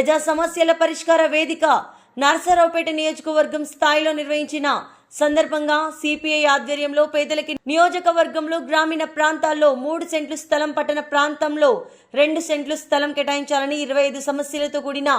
ప్రజా సమస్యల పరిష్కార వేదిక నరసరావుపేట నియోజకవర్గం స్థాయిలో నిర్వహించిన సందర్భంగా సిపిఐ ఆధ్వర్యంలో పేదలకి నియోజకవర్గంలో గ్రామీణ ప్రాంతాల్లో మూడు సెంట్లు స్థలం పట్టణ ప్రాంతంలో రెండు సెంట్లు స్థలం కేటాయించాలని ఇరవై ఐదు సమస్యలతో కూడిన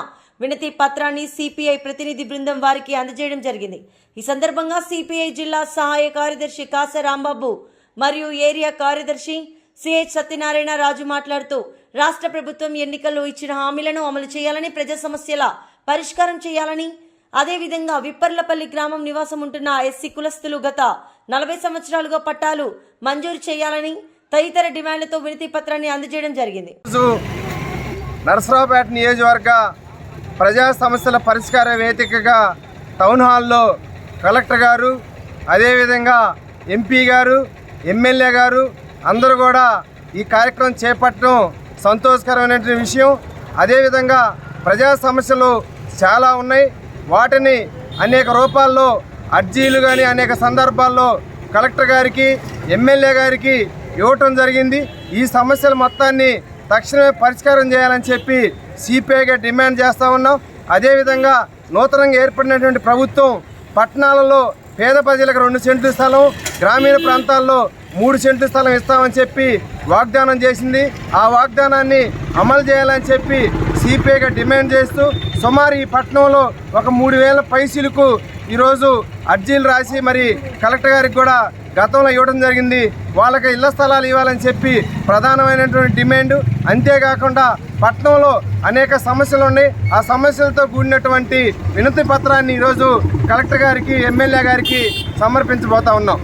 వినతి పత్రాన్ని సిపిఐ ప్రతినిధి బృందం వారికి అందజేయడం జరిగింది. ఈ సందర్భంగా సిపిఐ జిల్లా సహాయ కార్యదర్శి కాస రాంబాబు మరియు ఏరియా కార్యదర్శి సిహెచ్ సత్యనారాయణ రాజు మాట్లాడుతూ రాష్ట్ర ప్రభుత్వం ఎన్నికల్లో ఇచ్చిన హామీలను అమలు చేయాలని ప్రజా సమస్యల పరిష్కారం చేయాలని అదేవిధంగా విప్పర్లపల్లి గ్రామం నివాసం ఉంటున్న ఎస్సీ కులస్తులు గత నలభై సంవత్సరాలుగా పట్టాలు మంజూరు చేయాలని తదితర డిమాండ్లతో వినతి పత్రాన్ని అందజేయడం జరిగింది. నరసరావుపేట నియోజకవర్గ ప్రజా సమస్యల పరిష్కార వేదికగా టౌన్ హాల్లో కలెక్టర్ గారు అదేవిధంగా ఎంపీ గారు ఎమ్మెల్యే గారు అందరూ కూడా ఈ కార్యక్రమం చేపట్టడం సంతోషకరమైన విషయం. అదేవిధంగా ప్రజా సమస్యలు చాలా ఉన్నాయి. వాటిని అనేక రూపాల్లో అర్జీలు కానీ అనేక సందర్భాల్లో కలెక్టర్ గారికి ఎమ్మెల్యే గారికి ఇవ్వటం జరిగింది. ఈ సమస్యల మొత్తాన్ని తక్షణమే పరిష్కారం చేయాలని చెప్పి సిపిఐగా డిమాండ్ చేస్తూ ఉన్నాం. అదేవిధంగా నూతనంగా ఏర్పడినటువంటి ప్రభుత్వం పట్టణాలలో పేద ప్రజలకు రెండు సెంట్లు స్థలం గ్రామీణ ప్రాంతాల్లో మూడు సెంట్లు స్థలం ఇస్తామని చెప్పి వాగ్దానం చేసింది. ఆ వాగ్దానాన్ని అమలు చేయాలని చెప్పి సిపిఐగా డిమాండ్ చేస్తూ సుమారు ఈ పట్టణంలో ఒక మూడు వేల పైసలకు ఈరోజు అర్జీలు రాసి మరి కలెక్టర్ గారికి కూడా గతంలో ఇవ్వడం జరిగింది. వాళ్ళకి ఇళ్ళ స్థలాలు ఇవ్వాలని చెప్పి ప్రధానమైనటువంటి డిమాండ్. అంతేకాకుండా పట్టణంలో అనేక సమస్యలు ఉన్నాయి. ఆ సమస్యలతో కూడినటువంటి వినతి పత్రాన్ని ఈరోజు కలెక్టర్ గారికి ఎమ్మెల్యే గారికి సమర్పించబోతా ఉన్నాం.